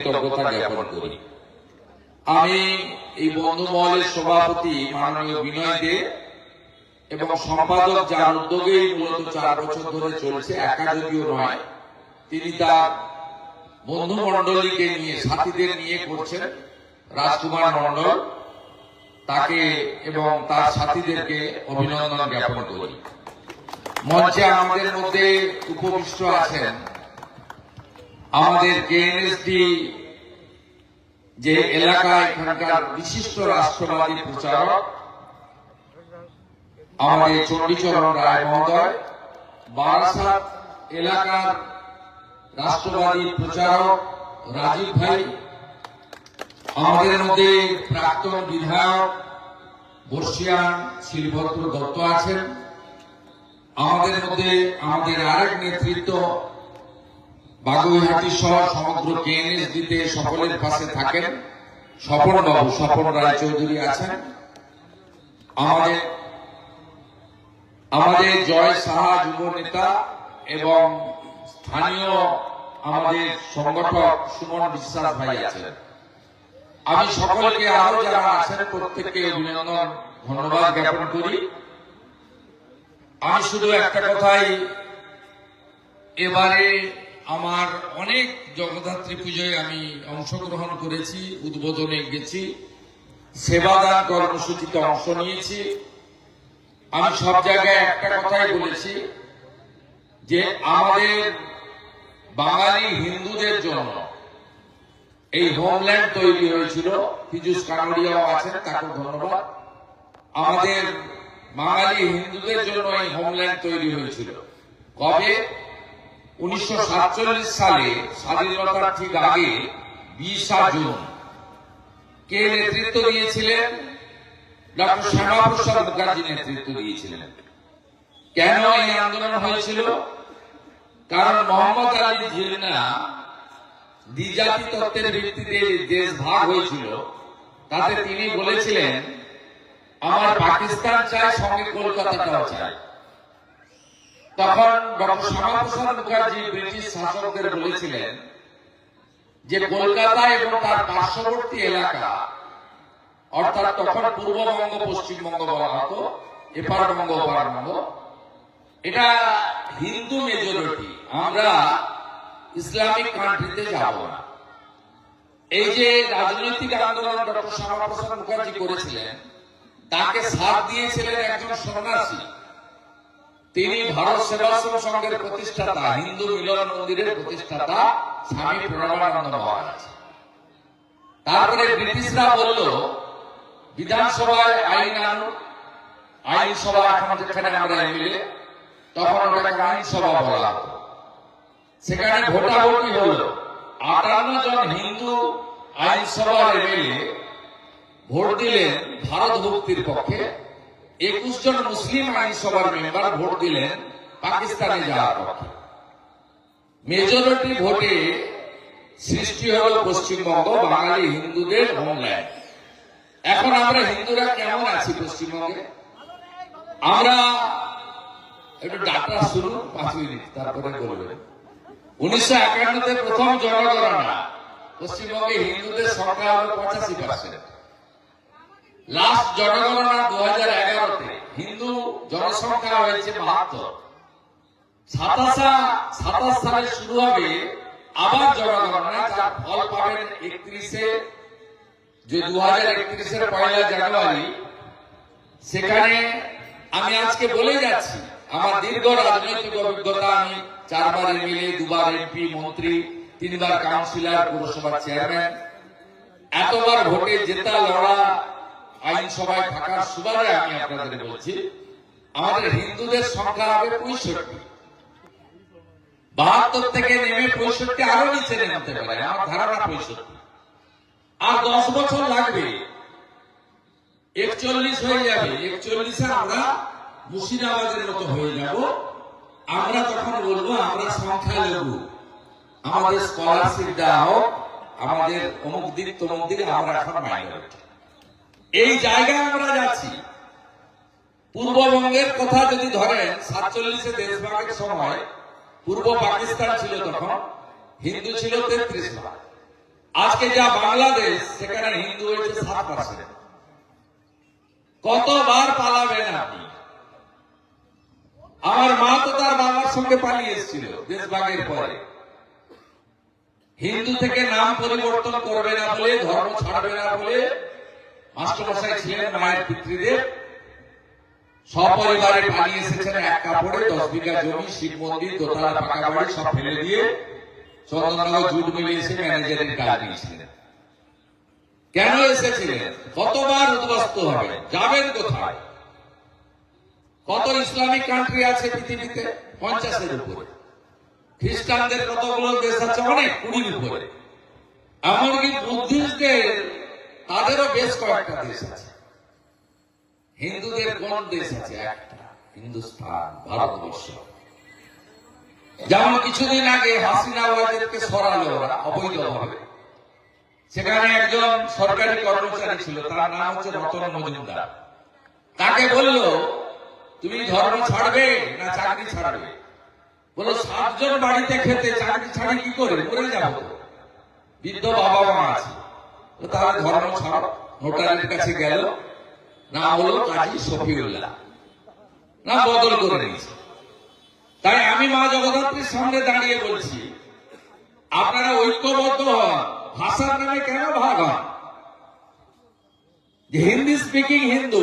কৃতজ্ঞতা জ্ঞাপন করি। আমি এই বন্ধু মহলের সভাপতি মাননীয় বিনয় দে এবং সম্পাদক যার উদ্যোগেই মূলত চার বছর ধরে চলছে একা যদিও নয় তিনি তার বন্ধু মন্ডলীকে নিয়ে সাথীদের নিয়ে করছেন রাজকুমার মন্ডল তাকে এবং তার সাথীদেরকে অভিনন্দন জ্ঞাপন করি। মঞ্চে আমাদের মধ্যে উপবিষ্ট আছেন আমাদের কেএনএসডি যে এলাকায় এখানকার বিশিষ্ট রাষ্ট্রবাদী প্রচারক, আমাদের চণ্ডীচরণ রায় মহোদয়, বারাসাত এলাকার রাষ্ট্রবাদী প্রচারক রাজীব ভাই, আমাদের মধ্যে প্রাক্তন বিধায়ক বর্ষিয়ান শিলভদ্র দত্ত আছেন। আমাদের মধ্যে আমাদের আরেক নেতৃত্ব বাগুইহাটি সহ সমগ্র কেএনএস দিতে সকলের পাশে থাকেন। স্বপন বাবু স্বপন রায় চৌধুরী আছেন। আমাদের আমাদের জয় সাহা যুব নেতা এবং স্থানীয় আমাদের সংগঠক সুমন বিশ্বাস ভাই আছেন। আমি সকলকে আরও যারা আছেন, প্রত্যেককে অভিনন্দন, ধন্যবাদ জ্ঞাপন করি। আমি শুধু একটা কথাই, এবারে আমার অনেক জগদ্ধাত্রী পুজোয় আমি অংশগ্রহণ করেছি, উদ্বোধনে গেছি সেবাদান কর্মসূচিতে অংশ নিয়েছি। আমি সব জায়গায় একটা কথাই বলেছি যে আমাদের বাঙালি হিন্দুদের জন্য এই হোমল্যান্ড তৈরি হয়েছিল। পীযুষ কানড়িয়াও আছেন, তাকে ধন্যবাদ। আমাদের বাঙালি হিন্দুদের জন্য এই হোমল্যান্ড তৈরি হয়েছিল। কবে? উনিশশো সাতচল্লিশ সালে স্বাধীনতার ঠিক আগে বিশা জুন। কে নেতৃত্ব দিয়েছিলেন? ডক্টর শ্যামাপ্রসাদ মুখার্জি নেতৃত্ব দিয়েছিলেন। কেন এই আন্দোলন হয়েছিল? কারণ মোহাম্মদ আলী জিন্না দ্বিজাতি তত্ত্বের ভিত্তিতে দেশ ভাগ হয়েছিল, তাতে তিনি বলেছিলেন, আমার পাকিস্তান চাই সঙ্গে কলকাতাটাও চাই তখন ডক্টর শ্যামাপ্রসাদ মুখার্জি ব্রিটিশ শাসকদের বলেছিলেন যে কলকাতা এবং তার পার্শ্ববর্তী এলাকা, অর্থাৎ তখন পূর্ববঙ্গ, পশ্চিমবঙ্গ বলা হতো এপারবঙ্গ ওপারবঙ্গ এটা হিন্দু মেজরিটি আমরা ইসলামিক কান্ট্রিতে যাব না। এই যে রাজনৈতিক আন্দোলন ডক্টর শ্যামাপ্রসাদ মুখার্জি করেছিলেন, তাকে সাথ দিয়েছিলেন একজন সন্ন্যাসী। তিনি ভারত সেবাশ্রম সংঘের প্রতিষ্ঠাতা, হিন্দু মিলন মন্দিরের প্রতিষ্ঠাতা স্বামী প্রণবানন্দ মহারাজ। তারপরে ব্রিটিশরা বলল, বিধানসভায় আইন আনো, আইনসভা এখন যেখানে আমরা এমএলএ তখন ওটাকে আইনসভা বলা সেখানে ভোটাভুটি হলো, আটান্ন জন হিন্দু আইনসভার এমএলএ ভোট দিলেন ভারত ভুক্তির পক্ষে। একুশ জন মুসলিম আইনসভার মেম্বার ভোট দিলেন পাকিস্তানে যাওয়ার পক্ষে। মেজরিটি ভোটে সৃষ্টি হল পশ্চিমবঙ্গ, বাঙালি হিন্দুদের হোমল্যান্ড। এখন আমরা হিন্দুরা কেমন আছি পশ্চিমবঙ্গে? আমরা একটু ডাটা শুরু পাঁচ মিনিট, তারপরে বলবেন। উনিশশো একান্নতে প্রথম জনগণনা, পশ্চিমবঙ্গে হিন্দুদের সংখ্যা হল পঁচাশি পার্সেন্ট লাস্ট জনগণনা দু হাজার এগারোতে হিন্দু জনসংখ্যা হয়েছে বাহাত্তর। সাতাশা, সাতাশ সালে শুরু হবে আবার জনগণনা, যার ফল পাবেন একত্রিশে, যে দু হাজার একত্রিশের পয়লা জানুয়ারি, সেখানে আমি আজকে বলে যাচ্ছি, আমার দীর্ঘ রাজনৈতিক অভিজ্ঞতা, আমি চারবার এমএলএ, দুবার এমপি, মন্ত্রী, তিনবার কাউন্সিলর, পুরসভার চেয়ারম্যান, এতবার ভোটে জেতা, লড়া আইনসভায় থাকার সুবাদে আমি আপনাদের বলছি, আমাদের হিন্দুদের সংখ্যা হবে পঁয়ষট্টি। বাহাত্তর থেকে নেমে পঁয়ষট্টি আরও নিচে নামতে পারে, আমার ধারণা পঁয়ষট্টি। আর দশ বছর লাগবে, একচল্লিশ হয়ে যাবে, একচল্লিশে আমরা মুর্শিদাবাদের মতো হয়ে যাব। আমরা তখন বলব, আমরা সংখ্যা লঘু আমাদের স্কলারশিপ দেওয়া হোক, আমাদের অমুক দিন তমুক দিকে, আমরা এখন মাইনরিটি এই জায়গায় আমরা যাচ্ছি। পূর্ববঙ্গের কথা যদি ধরেন, সাতচল্লিশে দেশভাগের সময় পূর্ব পাকিস্তান ছিল তখন, হিন্দু ছিল তেত্রিশ ভাগ। আজকে যা বাংলাদেশ, সেখানে হিন্দু হয়েছে সাত পার্সেন্ট কতবার পালাবেন আপনি? আমার মা তো তার বাবার সঙ্গে পালিয়ে এসেছিল দেশভাগের পরে। হিন্দু থেকে নাম পরিবর্তন করবে না বলে, ধর্ম ছাড়বে না বলে মাস্টারমশাই ছিলেন মায়ের পিতৃদেব। সপরিবারে পালিয়ে এসেছেন এক কাপড়ে, দশ বিঘা জমি, শিব মন্দির, দোতলা, পাকা বাড়ি, সব ফেলে দিয়ে চন্দননগর জুট মিলে এসে ম্যানেজারের কাজ নিয়েছিলেন। কেন এসেছিলেন? কতবার উদ্বস্ত হবে? যাবেন কোথায়? কত ইসলামিক কান্ট্রি আছে পৃথিবীতে? পঞ্চাশের উপরে। খ্রিস্টানদের কতগুলো দেশ আছে? অনেক, কুড়ির উপরে। এমনকি বুদ্ধিস্টদের তাদেরও বেশ কয়েকটা দেশ আছে। হিন্দুদের কোন দেশ আছে? একটা। হিন্দুস্তান ভারতবর্ষ। যেমন কিছুদিন আগে হাসিনা ওয়াজেদকে সরালো ওরা অবৈধভাবে। সেখানে একজন সরকারি কর্মচারী ছিল তার নাম হচ্ছে রতন মজুমদার। তাকে বলল তুমি ধর্ম ছাড়বে না চাকরি ছাড়বে? বলো সাতজন বাড়িতে খেতে চাকরি ছাড়ি কি করে? মরে যাব। বৃদ্ধ বাবা মা আছে। তো তাহলে ধর্ম ছাড়ো নোটারের কাছে গেল না হলো কাজী শফিউল্লাহ। না বদল করে নিয়েছে তাই আমি মা জগদ্ধাত্রীর সামনে দাঁড়িয়ে বলছি, আপনারা ঐক্যবদ্ধ হন, ভাষার নামে কেন ভাগ হন? যে হিন্দি স্পিকিং হিন্দু,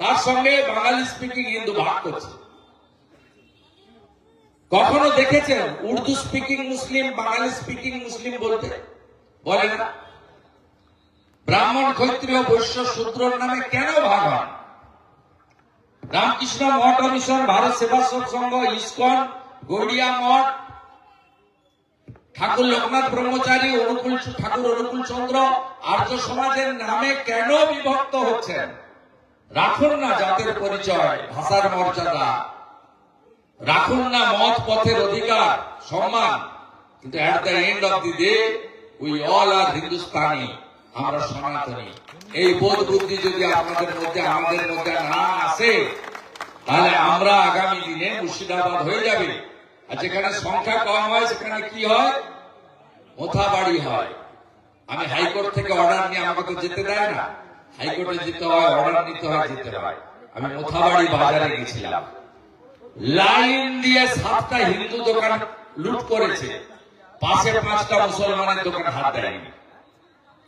তার সঙ্গে বাঙালি স্পিকিং হিন্দু ভাগ করছে। কখনো দেখেছেন Urdu speaking Muslim, Bangali speaking Muslim বলতে? বলে না? ব্রাহ্মণ ক্ষত্রিয় বৈশ্য শূদ্রর নামে কেন ভাগ হন রামকৃষ্ণ মঠ মিশন ভারত সেবাশ্রম সংঘ, ইস্কন, গৌড়িয়া মঠ, ঠাকুর লোকনাথ ব্রহ্মচারী, অনুকূল ঠাকুর অনুকূল চন্দ্র, আর্য সমাজের নামে কেন বিভক্ত হচ্ছেন? রাখুন না জাতের পরিচয়, ভাষার মর্যাদা। রাখুন না মত পথের অধিকার, সম্মান। কিন্তু at the end of the day we all are Hindustani আমরা সনাতনী। এই বোধ বুদ্ধি যদি আপনাদের মধ্যে, আমাদের মধ্যে না আসে, তাহলে আমরা আগামী দিনে মুর্শিদাবাদ হয়ে যাবে। আর যেখানে সংখ্যা কম হয়, সেখানে কি হয়? মোথাবাড়ি হয়। আমি হাইকোর্ট থেকে অর্ডার নিয়ে আমাকে যেতে দেয় না। হাইকোর্টে যেতে হয়, অর্ডার নিতে হয়, যেতে হয়। আমি মোথাবাড়ি বাজারে গেছিলাম। লাইন দিয়ে সাতটা হিন্দু দোকান লুট করেছে। পাশে পাঁচটা মুসলমানের দোকান হাত দেয়নি।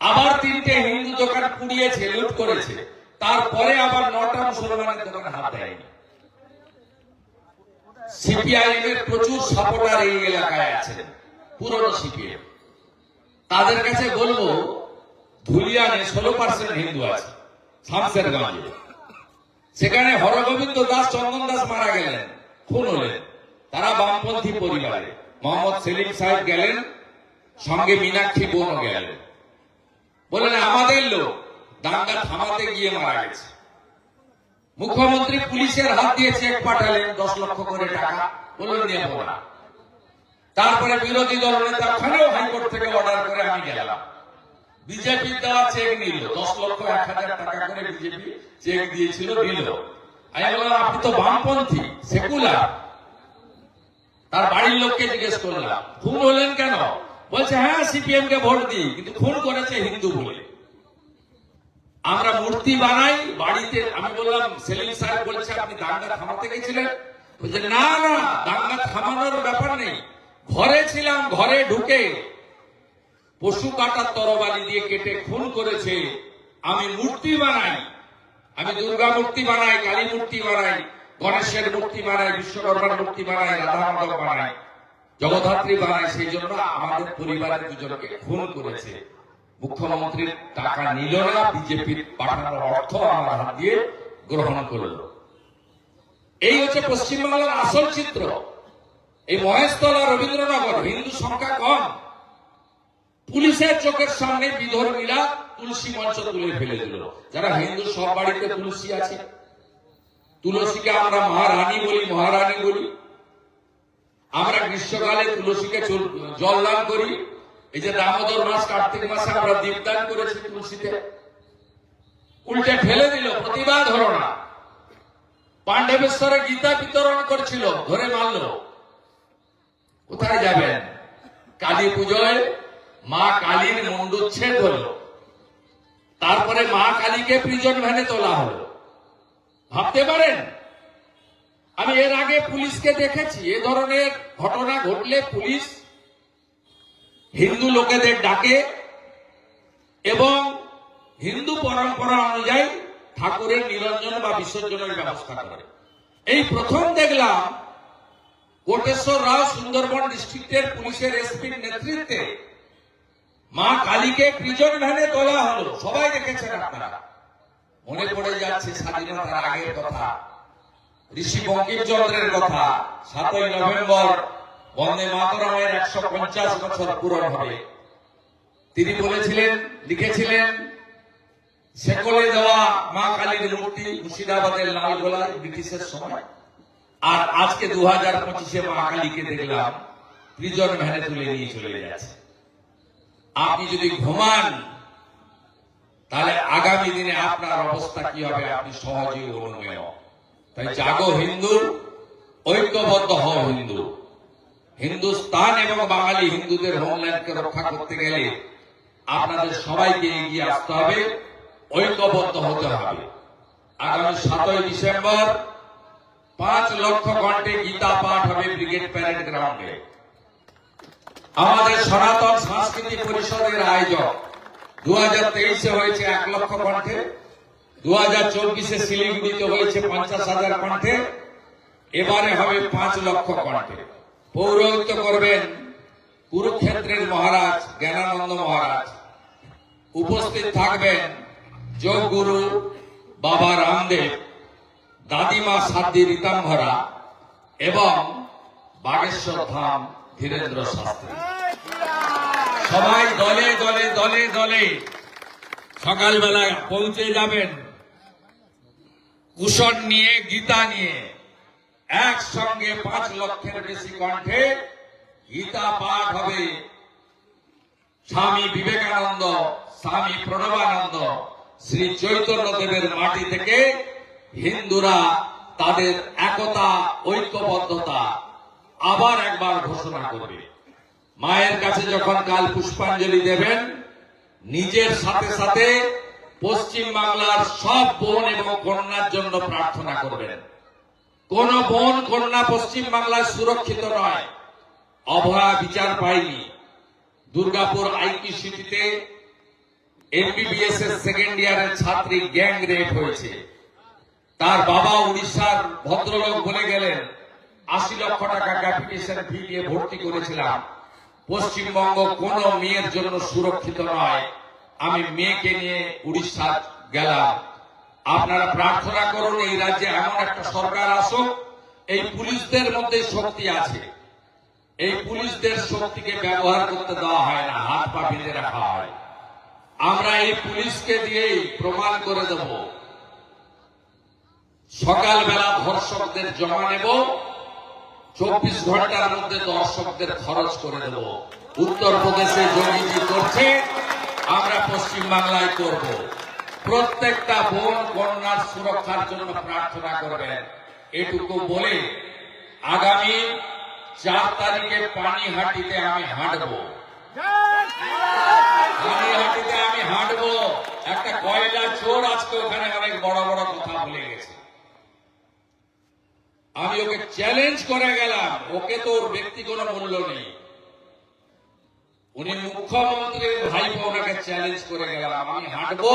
আবার তিনটে হিন্দু দোকান পুড়িয়েছে, লুট করেছে। তারপরে আবার নটা মুসলমানের দোকান হাত দেয়নি। সিপিআইএম এর প্রচুর সাপোর্টার এই এলাকায় আছেন, পুরনো সিপিএম। তাদের কাছে বলব, ধুলিয়ানে ষোলো পার্সেন্ট হিন্দু আছে, শামসেরগঞ্জে। সেখানে হরগোবিন্দ দাস, চন্দন দাস মারা গেলেন, খুন হলেন। তারা বামপন্থী পরিবারে। মোহাম্মদ সেলিম সাহেব গেলেন, সঙ্গে মীনাক্ষী বোনও গেলেন। বললেন আমাদের লোক দাঙ্গা থামাতে গিয়ে মারা গেছে। মুখ্যমন্ত্রী পুলিশের হাত দিয়ে চেক পাঠালেন দশ লক্ষ করে টাকা, বললেন নেব না। তারপরে বিরোধী দল নেতা ওখানেও হাইকোর্ট থেকে অর্ডার করে আমি গেলাম। বিজেপি দেওয়া চেক নিল, দশ লক্ষ এক হাজার টাকা করে বিজেপি চেক দিয়েছিল, দিল। আমি বললাম, আপনি তো বামপন্থী, সেকুলার। তার বাড়ির লোককে জিজ্ঞেস করলাম, খুন হলেন কেন? বলছে হ্যাঁ সিপিএম কে ভোট দিই, কিন্তু খুন করেছে হিন্দু বলে আমরা মূর্তি বানাই, বাড়িতে, আমি বললাম, সেলিম সাহেব বলছে, আপনি দাঙ্গা থামাতে গেছিলেন? বলছে, না না, দাঙ্গা থামানোর ব্যাপার নেই। ঘরে ছিলাম, ঘরে ঢুকে পশু কাটার তরবারি দিয়ে কেটে খুন করেছে। আমি মূর্তি বানাই, আমি দুর্গা মূর্তি বানাই, কালী মূর্তি বানাই, গণেশের মূর্তি বানাই, বিশ্বকর্মার মূর্তি বানাই রাধা মাধব বানাই। জগদ্ধাত্রী বানাই সেই জন্য আমাদের পরিবারের দুজনকে খুন করেছে। মুখ্যমন্ত্রীর টাকা নিল না বিজেপির পাঠানোর অর্থ আমার হাত দিয়ে গ্রহণ করল। এই হচ্ছে পশ্চিমবাংলার আসল চিত্র। এই মহেশতলা রবীন্দ্রনগর, হিন্দু সংখ্যা কম। পুলিশের চোখের সামনে বিধর্মীরা তুলসী মঞ্চ তুলে ফেলে দিল। যারা হিন্দু, সব বাড়িতে তুলসী আছে। তুলসীকে আমরা মহারানী বলি মহারানী বলি। আমরা গ্রীষ্মকালে তুলসীকে জল দান করি। এই যে দামোদর মাস, কার্তিক মাসে আমরা দীপদান করেছি তুলসীতে। উল্টে ফেলে দিল, প্রতিবাদ হলো না। পাণ্ডবেশ্বরে গীতা বিতরণ করছিল, ধরে মারল। কোথায় যাবেন? কালী পুজোয় মা কালীর মুন্ডুচ্ছেদ হলো। তারপরে মা কালীকে প্রিজন ভ্যানে তোলা হলো। ভাবতে পারেন? আমি এর আগে পুলিশকে দেখেছি। এ ধরনের ঘটনা ঘটলে পুলিশ হিন্দু লোকেদের ডাকে এবং হিন্দু পরম্পরা অনুযায়ী ঠাকুরের নিরঞ্জন বা বিসর্জনের ব্যবস্থা করে। এই প্রথম দেখলাম কোটেশ্বর রাও সুন্দরবন ডিস্ট্রিক্টের পুলিশের এসপির নেতৃত্বে মা কালীকে প্রিজন ভ্যানে তোলা হলো। সবাই দেখেছেন আপনারা। মনে পড়ে যাচ্ছে স্বাধীনতার আগের কথা। ঋষি বঙ্কিমচন্দ্রের কথা সাতই নভেম্বর বন্দে মাতরমের একশো পঞ্চাশ বছর পূরণ হবে। তিনি বলেছিলেন, লিখেছিলেন, সেকলে দেওয়া মা কালীর মূর্তি মুর্শিদাবাদের লালগোলায় ব্রিটিশের সময়। আর আজকে দু হাজার পঁচিশে মা কালীকে দেখলাম প্রিজন ভ্যানে তুলে নিয়ে চলে যাচ্ছে আপনি যদি ঘুমান, তাহলে আগামী দিনে আপনার অবস্থা কি হবে? আপনি সহজেই অনুমেয়। তাই জাগো হিন্দু, ঐক্যবদ্ধ হও হিন্দু। হিন্দুস্তান এবং বাঙালি হিন্দুদের হোমল্যান্ডকে রক্ষা করতে গেলে আপনাদের সবাইকে এগিয়ে আসতে হবে, ঐক্যবদ্ধ হতে হবে। আগামী সাতই ডিসেম্বর পাঁচ লক্ষ ঘন্টে গীতা পাঠ হবে ব্রিগেড প্যারেড গ্রাউন্ডে। আমাদের সনাতন সাংস্কৃতিক পরিষদের আয়োজক দু হাজার তেইশে হয়েছে এক লক্ষ কণ্ঠে দু হাজার চব্বিশে শিলিগুড়িতে হয়েছে পঞ্চাশ হাজার কণ্ঠে। এবারে হবে পাঁচ লক্ষ কণ্ঠে। পৌরোহিত্য করবেন কুরুক্ষেত্রের মহারাজ, জ্ঞানানন্দ মহারাজ। উপস্থিত থাকবেন যোগ গুরু বাবা রামদেব, দাদিমা সাদ্দি রীতাম্ভরা এবং বাগেশ্বর ধাম ধীরেন্দ্র শাস্ত্রী। সবাই দলে দলে দলে দলে সকালবেলায় পৌঁছে যাবেন। কুশন নিয়ে, গীতা নিয়ে। একসঙ্গে পাঁচ লক্ষের বেশি কণ্ঠে গীতা পাঠ হবে। স্বামী বিবেকানন্দ, স্বামী প্রণবানন্দ, শ্রী চৈতন্য দেবের মাটি থেকে হিন্দুরা তাদের একতা, ঐক্যবদ্ধতা আবার একবার ঘোষণা করবে। মায়ের কাছে যখন কাল পুষ্পাঞ্জলি দেবেন, নিজের সাথে সাথে পশ্চিম বাংলার সব বোন এবং কন্যার জন্য প্রার্থনা করবেন। কোন বোন, কন্যা পশ্চিম বাংলায় সুরক্ষিত নয়। অভয়া বিচার পায়নি। দুর্গাপুর আইটি সিটিতে এমবিবিএস এর সেকেন্ড ইয়ারের ছাত্রী গ্যাং রেপ হয়েছে। তার বাবা উড়িষ্যার ভদ্রলোক বলে গেলেন, আশি লক্ষ টাকা ক্যাপিটেশন ফি দিয়ে ভর্তি করেছিলাম। পশ্চিমবঙ্গ কোন মেয়ের জন্য সুরক্ষিত নয়। আমি মেয়েকে নিয়ে উড়িষ্যা গেলাম। আপনারা প্রার্থনা করুন, এই রাজ্যে এমন একটা সরকার আসুক, এই পুলিশদের মধ্যে শক্তি আছে। এই পুলিশদের শক্তিকে ব্যবহার করতে দেওয়া হয় না, হাত পা বেঁধে রাখা হয়। আমরা এই পুলিশকে দিয়েই প্রমাণ করে দেব। সকালবেলা ধর্ষকদের জমা নেব, চব্বিশ ঘণ্টার মধ্যে দর্শকদের খরচ করে দেব। উত্তরপ্রদেশে যোগীজি করছে। আমরা পশ্চিম বাংলায় করব। প্রত্যেকটা বোন কন্যার সুরক্ষার জন্য প্রার্থনা করবেন এটুকু বলে আগামী চার তারিখে পানিহাটিতে আমি হাঁটবো। পানিহাটিতে আমি হাঁটবো। একটা কয়লা চোর আজকে ওখানে অনেক বড় বড় কথা বলে গেছে। আমি ওকে চ্যালেঞ্জ করে গেলাম। ওকে তো ওর ব্যক্তি কোনো মূল্য নেই। উনি মুখ্যমন্ত্রীর ভাই ওনাকে চ্যালেঞ্জ করে গেলাম। আমি হাঁটবো,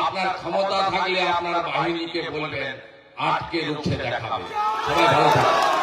আপনার ক্ষমতা থাকলে আপনার বাহিনীকে বলবেন, আটকে রুখে দেখাবে। সবাই ভালো থাকবে